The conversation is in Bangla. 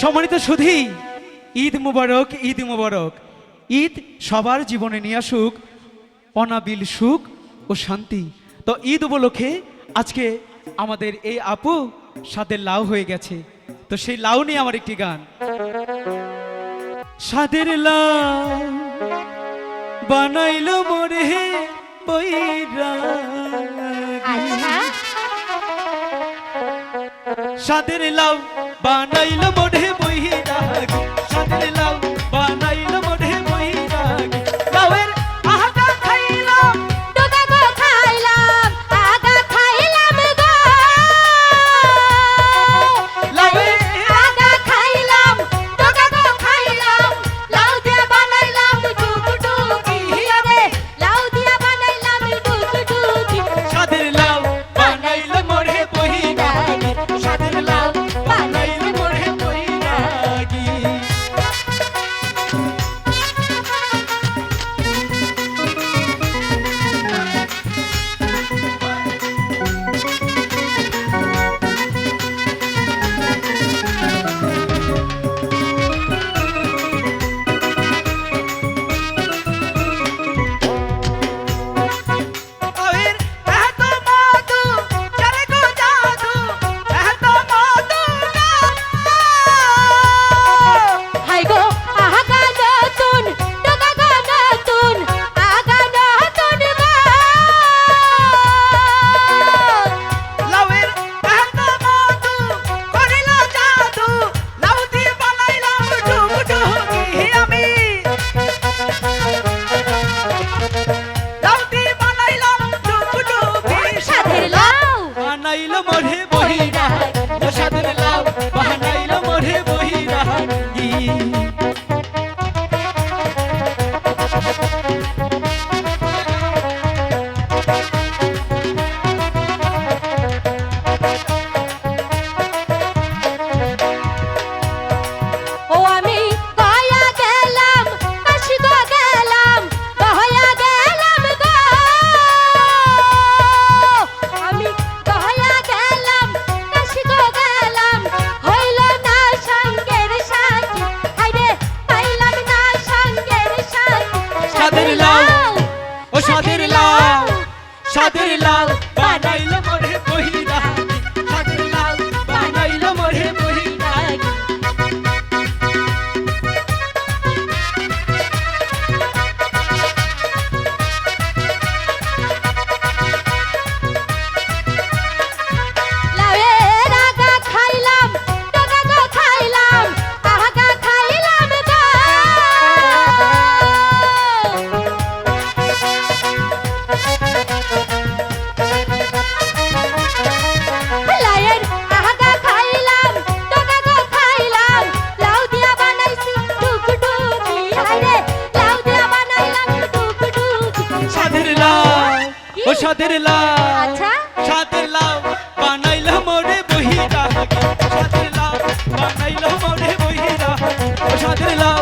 সম্মানিত শুধু ঈদ মুবারক ঈদ মুবারক। ঈদ সবার জীবনে নিয়ে আসুক অনাবিল সুখ ও শান্তি। তো ঈদ উপলক্ষে আজকে আমাদের এই আপু সাথে লাউ হয়ে গেছে। তো সেই লাউ নিয়ে আমার একটি গান। সাদের লাউ বানাইল মরে আচ্ছা। সাদের লাউ বানাইল মনে মহিলা সাজিলাম বানাইল সাদের লাল সাদের লাল বানাইলো সাদের সাদের লাউ বানাইলা মরে বহি রাহাগি সাদের লাউ বানাইলা মরে বহি রাহাগি সাদের লাউ